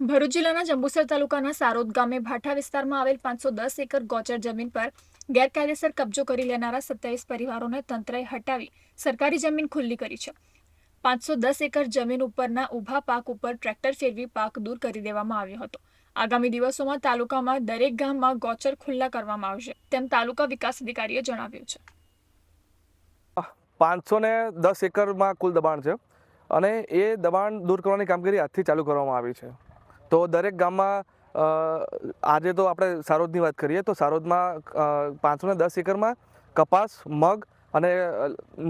ભરૂચ જિલ્લાના જંબુસર તાલુકાના સારોદ ગામે ભાઠા વિસ્તારમાં આવેલ પાંચસો દસ એકર ગોચર જમીન પર ગેરકાયદેસર કબજો કરી લેનારા સત્યાવીસ પરિવારોને તંત્રએ હટાવી સરકારી જમીન ખુલ્લી કરી છે. પાંચસો દસ એકર જમીન ઉપરના ઊભા પાક ઉપર ટ્રેક્ટર ફેરવી પાક દૂર કરી દેવામાં આવ્યો હતો. આગામી દિવસોમાં તાલુકામાં દરેક ગામમાં ગોચર ખુલ્લા કરવામાં આવશે, તેમ તાલુકા વિકાસ અધિકારીએ જણાવ્યું છે. પાંચસો ને દસ એકરમાં કુલ દબાણ છે અને એ દબાણ દૂર કરવાની કામગીરી આજથી ચાલુ કરવામાં આવી છે. તો દરેક ગામમાં આજે તો આપણે સારોદની વાત કરીએ, તો સારોદમાં પાંચસો ને દસ એકરમાં કપાસ, મગ અને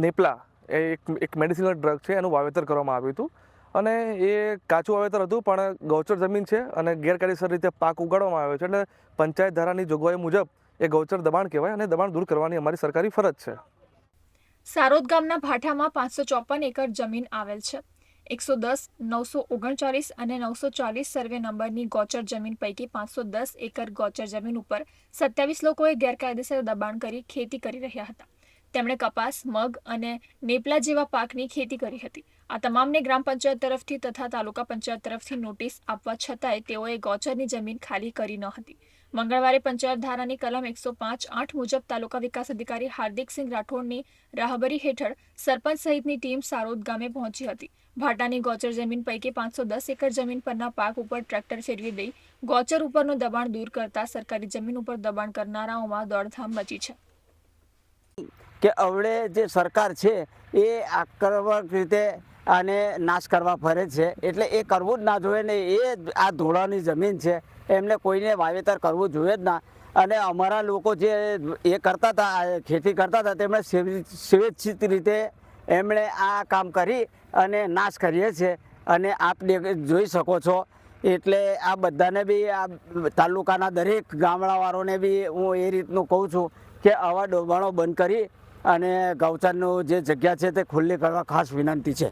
નેપલા એ એક એક મેડિસિનલ ડ્રગ છે, એનું વાવેતર કરવામાં આવ્યું હતું. અને એ કાચું વાવેતર હતું, પણ ગૌચર જમીન છે અને ગેરકાયદેસર રીતે પાક ઉગાડવામાં આવ્યો છે. એટલે પંચાયત ધારાની જોગવાઈ મુજબ એ ગૌચર દબાણ કહેવાય અને દબાણ દૂર કરવાની અમારી સરકારી ફરજ છે. સારોદ ગામના ભાઠામાં પાંચસો ચોપન એકર જમીન આવેલ છે. એકસો દસ, નવસો ઓગણચાલીસ અને નવસો ચાલીસ સર્વે નંબરની ગોચર જમીન પૈકી પાંચસો દસ એકર ગોચર જમીન ઉપર સત્યાવીસ લોકોએ ગેરકાયદેસર દબાણ કરી ખેતી કરી રહ્યા હતા. તેમણે કપાસ, મગ અને નેપલા જેવા પાકની ખેતી કરી હતી. આ તમામને ગ્રામ પંચાયત તરફથી તથા તાલુકા પંચાયત તરફથી નોટિસ આપવા છતાંય તેઓએ ગોચરની જમીન ખાલી કરી ન હતી. મંગળવારે પંચાયત ધારાની કલમ એકસો પાંચ આઠ મુજબ તાલુકા વિકાસ અધિકારી હાર્દિકસિંહ રાઠોડની રાહબરી હેઠળ સરપંચ સહિતની ટીમ સારોદ ગામે પહોંચી હતી. ભાટાની ગોચર જમીન પૈકી પાંચસો દસ એકર જમીન પરના પાક ઉપર ટ્રેક્ટર ફેરવી દઈ ગોચર ઉપરનું દબાણ દૂર કરતા સરકારી જમીન ઉપર દબાણ કરનારાઓમાં દોડધામ મચી છે. કે અવળે જે સરકાર છે, એ આક્રમક રીતે આને નાશ કરવા ફરે છે. એટલે એ કરવું જ ના જોઈએ ને એ આ ધોળાની જમીન છે. એમને કોઈને વાવેતર કરવું જોઈએ જ ના. અને અમારા લોકો જે એ કરતા હતા ખેતી કરતા હતા, તેમણે સ્વેચ્છિત રીતે એમણે આ કામ કરી અને નાશ કરીએ છે અને આપ જોઈ શકો છો. એટલે આ બધાને બી આ તાલુકાના દરેક ગામડાવાળાને બી હું એ રીતનું કહું છું કે આવા ડોબાણો બંધ કરી અને ગૌચરનું જે જગ્યા છે તે ખુલ્લી કરવા ખાસ વિનંતી છે.